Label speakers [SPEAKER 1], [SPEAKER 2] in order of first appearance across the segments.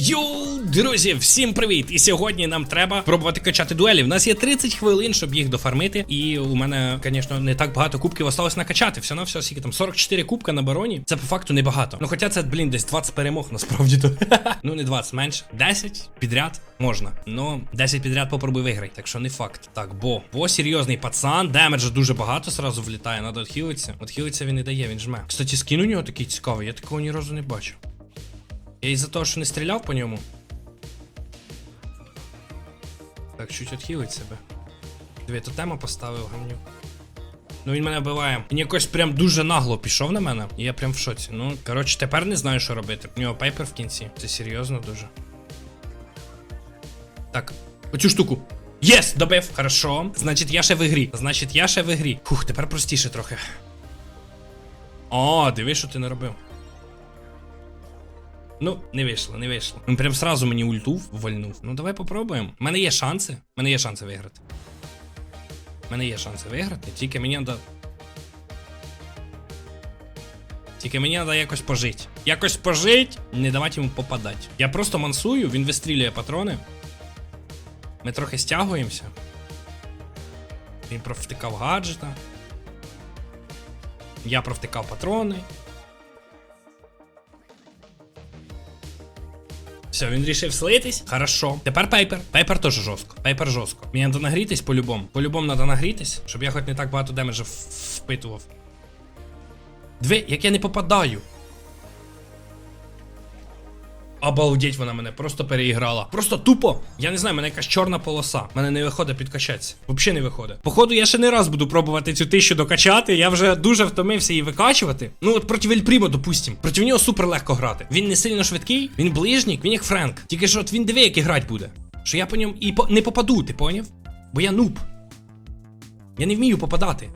[SPEAKER 1] Йоу, друзі, всім привіт! І сьогодні нам треба пробувати качати дуелі. У нас є 30 хвилин, щоб їх дофармити. І у мене, звісно, не так багато кубків осталось накачати. Все на все, скільки там 44 кубка на бароні. Це по факту небагато. Ну хоча це, блін, десь 20 перемог насправді то. ну не 20, менше. 10 підряд можна. Ну, 10 підряд попробуй виграй. Так що не факт. Так, бо бо серйозний пацан, демеджа дуже багато сразу влітає. Надо відхилитися. Відхилитися він не дає, він жме. Кстати, скін у нього такий цікавий, я такого ні разу не бачив. Я із-за того, що не стріляв по ньому. Так, чуть відхилить себе. Дві тотема поставив гамнюк. Ну він мене вбиває. Він якось прям дуже нагло пішов на мене. І я прям в шоці. Ну, коротше, тепер не знаю, що робити. У нього пейпер в кінці. Це серйозно дуже. Так, оцю штуку. Єс! Добив! Хорошо. Значить, я ще в ігрі. Значить, я ще в ігрі. Фух, тепер простіше трохи. О, дивись, що ти не робив. Ну, не вийшло, не вийшло. Він прям сразу мені ульту ввальнув. Ну давай попробуємо. У мене є шанси. У мене є шанси виграти. У мене є шанси виграти, тільки мені треба. Тільки мені треба якось пожити. Якось пожить, не давати йому попадати. Я просто мансую, він вистрілює патрони. Ми трохи стягуємося. Він провтикав гаджета. Я провтикав патрони. Все, він рішив слитись. Хорошо. Тепер пейпер. Пейпер теж жорстко. Пейпер жорстко. Мені треба нагрітись по-любому. По-любому треба нагрітись, щоб я хоч не так багато демеджа впитував. Дві, як я не попадаю. Обалдеть, вона мене просто переіграла. Просто тупо. Я не знаю, мене якась чорна полоса. Мене не виходить підкачатися. Взагалі не виходить. Походу, я ще не раз буду пробувати цю тисячу докачати. Я вже дуже втомився її викачувати. Ну от проти Вельпрімо, допустим. Проти нього супер легко грати. Він не сильно швидкий, він ближнік, він як Френк. Тільки що от він диви, як і грати буде. Що я по ньому і по... не попаду, ти поняв? Бо я нуб. Я не вмію попадати.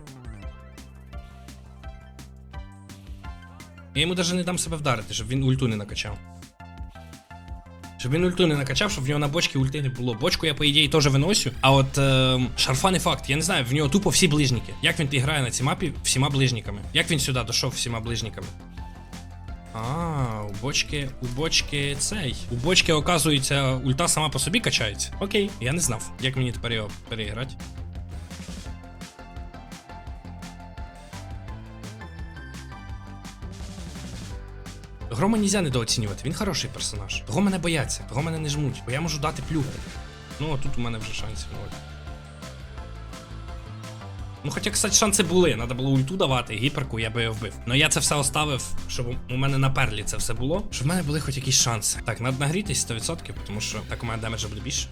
[SPEAKER 1] Я йому навіть не дам себе вдарити, щоб він ульту не накачав. Щоб він ульту не накачав, щоб в нього на бочці ульти не було. Бочку я, по ідеї, теж виносю. А от е, шарфа не факт. Я не знаю, в нього тупо всі ближники. Як він грає на цій мапі всіма ближниками? Як він сюди дійшов всіма ближниками? А, у бочки, у бочки цей. У бочки, оказується, ульта сама по собі качається. Окей, я не знав, як мені тепер його переіграти. Грома нельзя недооцінювати, він хороший персонаж. Того мене бояться, того мене не жмуть, бо я можу дати плюху. Ну, а тут у мене вже шансів ноль. Ну, хоча, кстати, шанси були, треба було ульту давати, гіперку, я би його вбив. Ну я це все оставив, щоб у мене на перлі це все було, щоб в мене були хоч якісь шанси. Так, треба нагрітись 100%, тому що так у мене демеджа буде більше.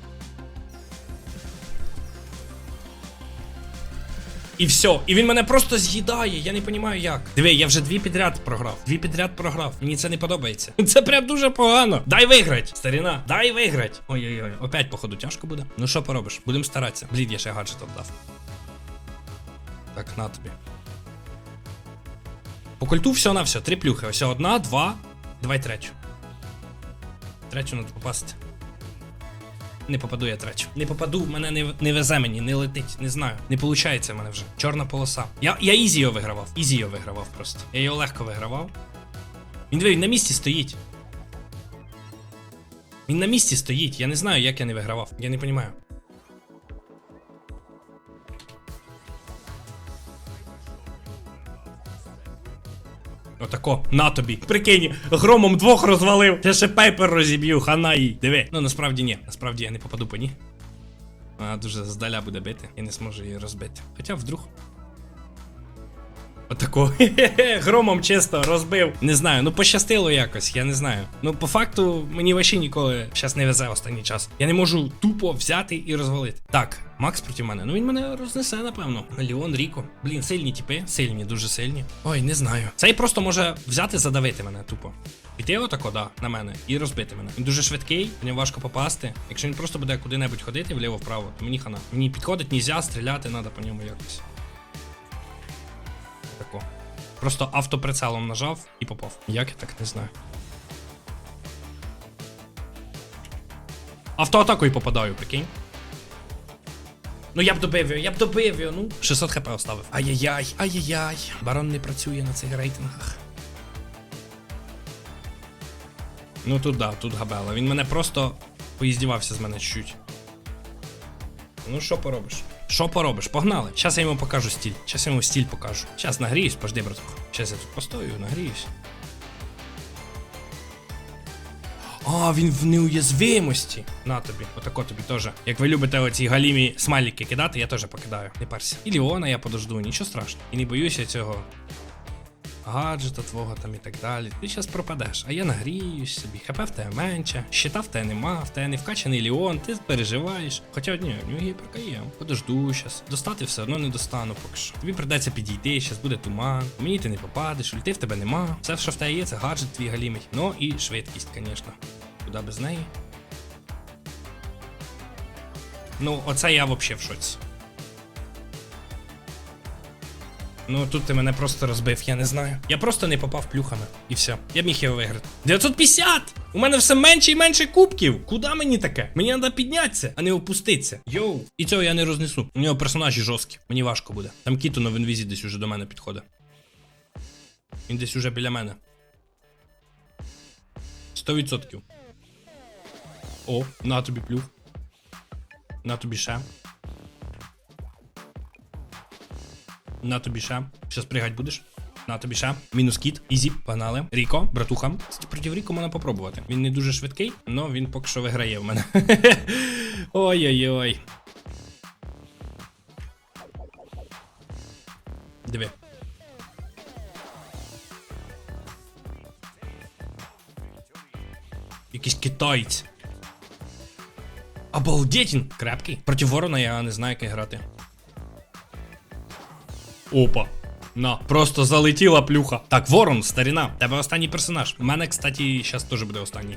[SPEAKER 1] І все. І він мене просто з'їдає. Я не розумію як. Диви, я вже дві підряд програв. Дві підряд програв. Мені це не подобається. Це прям дуже погано. Дай виграть, старіна. Дай виграть. Ой-ой-ой. Опять, походу, тяжко буде. Ну що поробиш? Будемо старатися. Блін, я ще гаджет віддав. Так, на тобі. По культу все на все. Три плюхи. Ось одна, два. Давай третю. Третю треба попасти. Не попаду я трачу. Не попаду, мене не, не везе мені, не летить, не знаю. Не виходить в мене вже. Чорна полоса. Я, я ізі вигравав. Ізі вигравав просто. Я його легко вигравав. Він він на місці стоїть. Він на місці стоїть. Я не знаю, як я не вигравав. Я не розумію. Отако, на тобі. Прикинь, громом двох розвалив. Я ще пейпер розіб'ю, хана їй. Диви. Ну насправді ні. Насправді я не попаду по ній. Вона дуже здаля буде бити. і не зможу її розбити. Хоча вдруг. Отако. Громом чисто розбив. Не знаю, ну пощастило якось, я не знаю. Ну, по факту, мені вообще ніколи щас не везе останній час. Я не можу тупо взяти і розвалити. Так, Макс проти мене. Ну він мене рознесе, напевно. Ліон, Ріко. Блін, сильні типи, сильні, дуже сильні. Ой, не знаю. Цей просто може взяти, задавити мене тупо. Піти отако, да, на мене, і розбити мене. Він дуже швидкий, в нього важко попасти. Якщо він просто буде куди-небудь ходити вліво-вправо, то мені хана. Мені підходить, нельзя, стріляти треба по ньому якось. Просто автоприцелом нажав і попав. Як я так не знаю. Автоатакою попадаю, прикинь. Ну я б добив його, я б добив його, ну. 600 хп оставив. Ай-яй-яй, ай-яй-яй. Барон не працює на цих рейтингах. Ну тут да, тут габела. Він мене просто поїздівався з мене чуть-чуть. Ну, що поробиш? Що поробиш? Погнали. Зараз я йому покажу стіль. Зараз я йому стіль покажу. Зараз нагріюсь, пожди, братуха. Зараз я тут постою, нагріюсь. А, він в неуязвимості. На тобі, отако тобі теж. Як ви любите оці галімі смайлики кидати, я теж покидаю. Не парся. І Ліона я подожду, нічого страшного. І не боюся цього гаджета твого там і так далі. Ти зараз пропадеш, а я нагріюсь собі, хп в тебе менше, щита в тебе нема, в тебе не вкачаний Ліон, ти переживаєш. Хоча ні, в нього гіперка є. Подожду щас. Достати все одно не достану поки що. Тобі придеться підійти, щас буде туман. Мені ти не попадеш, ульти в тебе нема. Все, що в тебе є, це гаджет твій галімий. Ну і швидкість, звісно. Куди без неї? Ну, оце я взагалі в шоці. Ну тут ти мене просто розбив, я не знаю. Я просто не попав плюхами. І все. Я б міг його виграти. 950! У мене все менше і менше кубків. Куди мені таке? Мені треба піднятися, а не опуститися. Йоу. І цього я не рознесу. У нього персонажі жорсткі. Мені важко буде. Там Кітуно в інвізі десь уже до мене підходить. Він десь уже біля мене. 100%. О, на тобі плюх. На тобі ще. На тобі ще. Щас пригать будеш. На тобі ще. Мінус кіт. Ізі, погнали. Ріко, братуха. Проти Ріко можна попробувати. Він не дуже швидкий, але він поки що виграє в мене. Ой-ой-ой. Диви. Якийсь китаєць. Обалдеть! Крепкий. Проти ворона я не знаю, як грати. Опа. На, просто залетіла плюха. Так, ворон, старіна, тебе останній персонаж. У мене, кстати, зараз теж буде останній.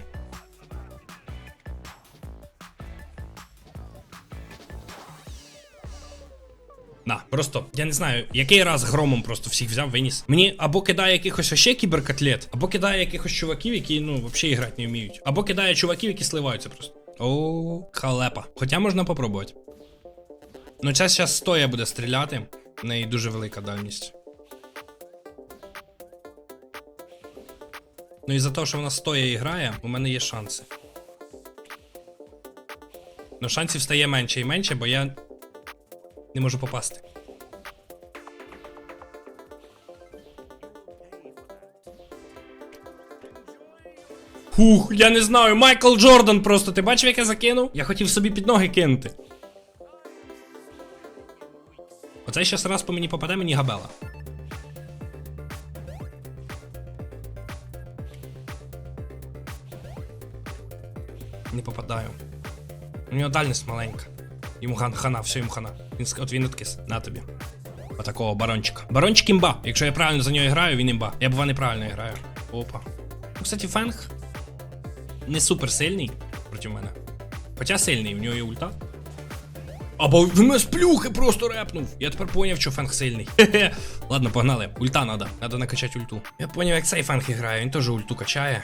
[SPEAKER 1] На, просто я не знаю, який раз громом просто всіх взяв, виніс. Мені або кидає якихось ще кіберкотлет, або кидає якихось чуваків, які ну взагалі грати не вміють. Або кидає чуваків, які сливаються просто. О, халепа. Хоча можна попробувати. Ну, ця зараз стоя буде стріляти. В неї дуже велика дальність. Ну і за те, що вона стоя і грає, у мене є шанси. Ну, шансів стає менше і менше, бо я не можу попасти. Фух, я не знаю, Майкл Джордан просто. Ти бачив, як я закинув? Я хотів собі під ноги кинути. Оцей щас раз по мені попаде, мені габела. Не попадаю. У нього дальність маленька. Йому хан, хана, все йому хана. Він, от він откис. На тобі. Отакого барончика. Барончик імба. Якщо я правильно за нього граю, він імба. Я бува неправильно граю. Опа. Ну, кстати, Фенг не супер сильний проти мене. Хоча сильний, у нього є ульта. Або він мене з плюхи просто репнув. Я тепер поняв, що фенг сильний. Хе-хе. Ладно, погнали. Ульта надо. Надо накачати ульту. Я поняв, як цей фенг грає, він теж ульту качає.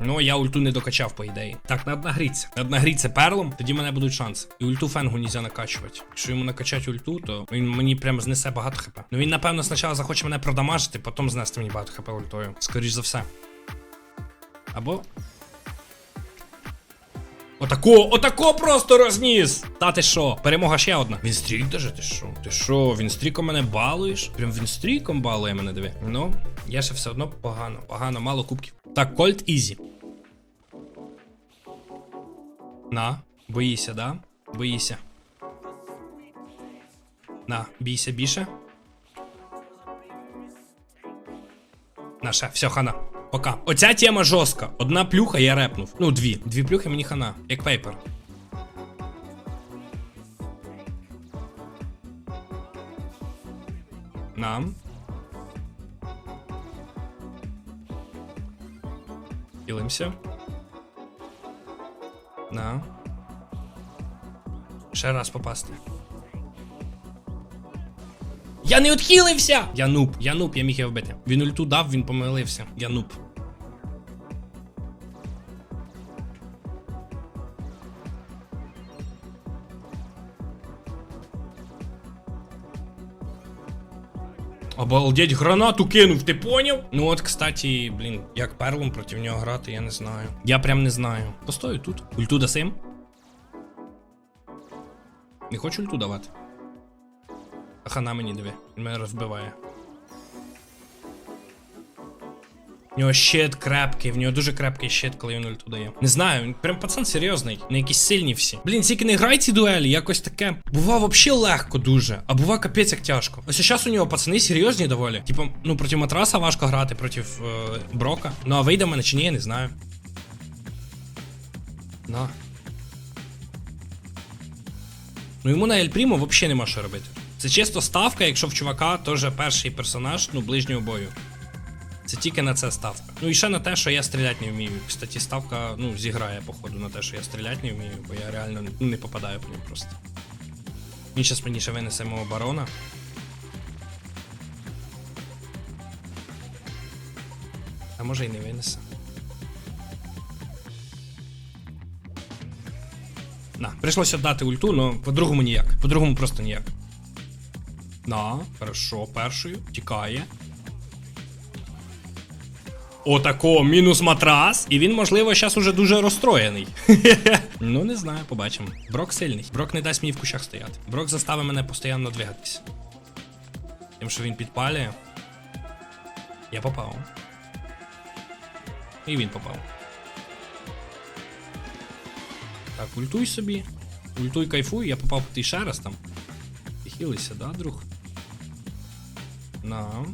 [SPEAKER 1] Ну, я ульту не докачав, по ідеї. Так, надо нагріться. Надо нагріться перлом, тоді мене будуть шанси. І ульту фенгу нельзя накачувати. Якщо йому накачати ульту, то він мені прям знесе багато хп. Ну він, напевно, спочатку захоче мене продамажити, потім знести мені багато хп ультою. Скоріш за все. Або. Отако, отако просто розніс! Та ти що? Перемога ще одна. Він стрік даже, ти що? Ти що, він стріком мене балуєш? Прям він стріком балує мене, диви. Ну, я ще все одно погано, погано, мало кубків. Так, Кольт Ізі. На, боїся, да? Боїся. На, бійся більше. На, ще, все, хана. Пока. Оця тема жорстка. Одна плюха я репнув. Ну, дві. Дві плюхи мені хана. Як пейпер. Нам. Ділимося. На. Ще раз попасти. Я не відхилився! Я нуб, я нуб, я міг його вбити. Він ульту дав, він помилився. Я нуб. Обалдеть, гранату кинув, ти поняв? Ну от, кстати, блін, як перлом проти нього грати, я не знаю. Я прям не знаю. Постою тут. Ульту дасим? Не хочу ульту давати. А хана мені диви, він мене розбиває. В нього щит крепкий, в нього дуже крепкий щит, коли він ульту дає. Не знаю, він прям пацан серйозний, не якісь сильні всі. Блін, тільки не грай ці дуелі, якось таке. Бува вообще легко дуже, а бува капець як тяжко. Ось зараз у нього пацани серйозні доволі. Типу, ну проти матраса важко грати, проти е, Брока. Ну а вийде мене чи ні, я не знаю. На. Ну йому на Ель Прімо взагалі нема що робити. Це чисто ставка, якщо в чувака теж перший персонаж, ну, ближнього бою. Це тільки на це ставка. Ну і ще на те, що я стріляти не вмію. Кстати, ставка ну, зіграє, походу, на те, що я стріляти не вмію, бо я реально не попадаю по ним просто. Він зараз мені ще винесе мого барона. А може і не винесе. На, прийшлося дати ульту, але по-другому ніяк. По-другому просто ніяк. На, хорошо, першою. Тікає. Отако, мінус матрас. І він, можливо, зараз уже дуже розстроєний. ну, не знаю, побачимо. Брок сильний. Брок не дасть мені в кущах стояти. Брок заставить мене постійно двигатись. Тим, що він підпалює. Я попав. І він попав. Так, ультуй собі. Ультуй кайфуй, я попав ти ще раз там. Ти хилися, да, друг? На.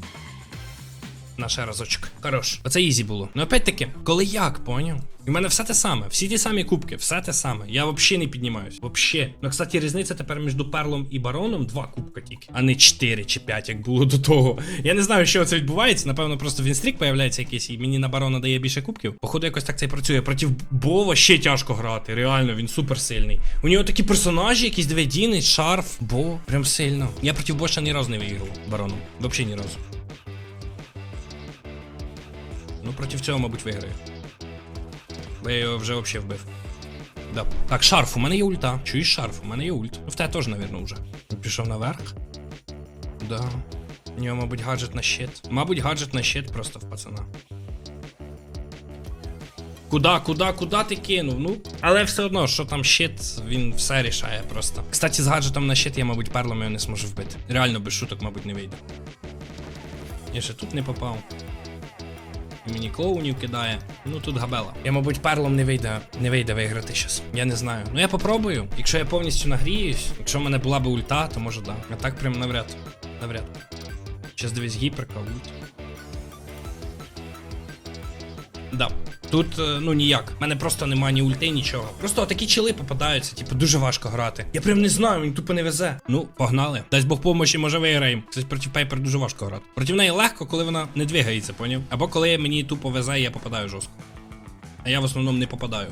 [SPEAKER 1] На ще разочок. Хорош. Оце ізі було. Ну опять таки, коли як, поняв? І в мене все те саме, всі ті самі кубки, все те саме. Я взагалі не піднімаюсь. Вообще. Ну, кстати, різниця тепер між перлом і бароном два кубка тільки, а не 4 чи 5, як було до того. Я не знаю, що це відбувається. Напевно, просто вінстрік появляється якийсь, і мені на барона дає більше кубків. Походу, якось так це і працює. Проти Бова ще тяжко грати. Реально, він супер сильний. У нього такі персонажі, якісь дві Діни, шарф, бо прям сильно. Я проти Боша ні разу не виіграв бароном. Взагалі ні разу. Ну, проти цього, мабуть, виграю. Бо я його вже взагалі вбив. Да. Так, шарф, у мене є ульта. Чуєш шарф, у мене є ульт. Ну, в тебе теж, навірно, вже. Пішов наверх. Да. У нього, мабуть, гаджет на щит. Мабуть, гаджет на щит просто в пацана. Куда, куда, куда ти кинув? Ну, але все одно, що там щит, він все рішає просто. Кстати, з гаджетом на щит я, мабуть, перлом його не зможу вбити. Реально без шуток, мабуть, не вийде. Я ще тут не попав. Мені клоунів кидає. Ну тут габела. Я, мабуть, перлом не вийде, не вийде виграти щас. Я не знаю. Ну я попробую. Якщо я повністю нагріюсь, якщо в мене була би ульта, то може да. А так прям навряд. Навряд. Щас дивись гіперка, ульт. Да. Тут, е, ну ніяк. У мене просто немає ні ульти, нічого. Просто такі чили попадаються, типу, дуже важко грати. Я прям не знаю, він тупо не везе. Ну, погнали. Дасть Бог помощі, може виграємо. Кстати, проти Пейпер дуже важко грати. Проти неї легко, коли вона не двигається, поняв? Або коли мені тупо везе, я попадаю жорстко. А я в основному не попадаю.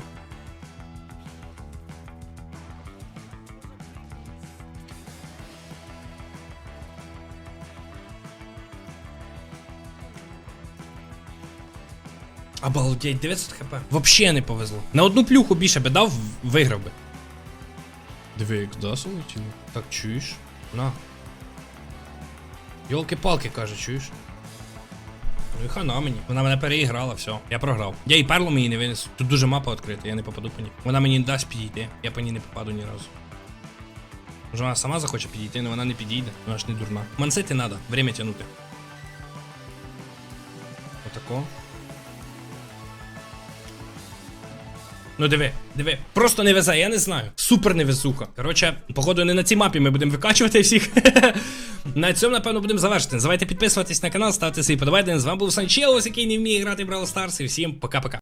[SPEAKER 1] Обалдеть, 900 хп. Вообще не повезло. На одну плюху більше би дав, виграв би. Диви, як да, солетіло? Так чуєш? На. Йолки-палки, каже, чуєш? Ну і хана мені. Вона мене переіграла, все. Я програв. Я і перлом її не винесу. Тут дуже мапа відкрита, я не попаду по ній. Вона мені не дасть підійти. Я по ній не попаду ні разу. Може вона сама захоче підійти, але вона не підійде. Вона ж не дурна. Мансити треба, время тягнути. Отако. Ну диви, диви, просто не везе, я не знаю. Супер невезуха. Коротше, походу, не на цій мапі ми будемо викачувати всіх. на цьому, напевно, будемо завершити. Не забувайте підписуватись на канал, ставте свій подобайки. З вами був Санчелос, який не вміє грати в Brawl Stars. І всім пока-пока.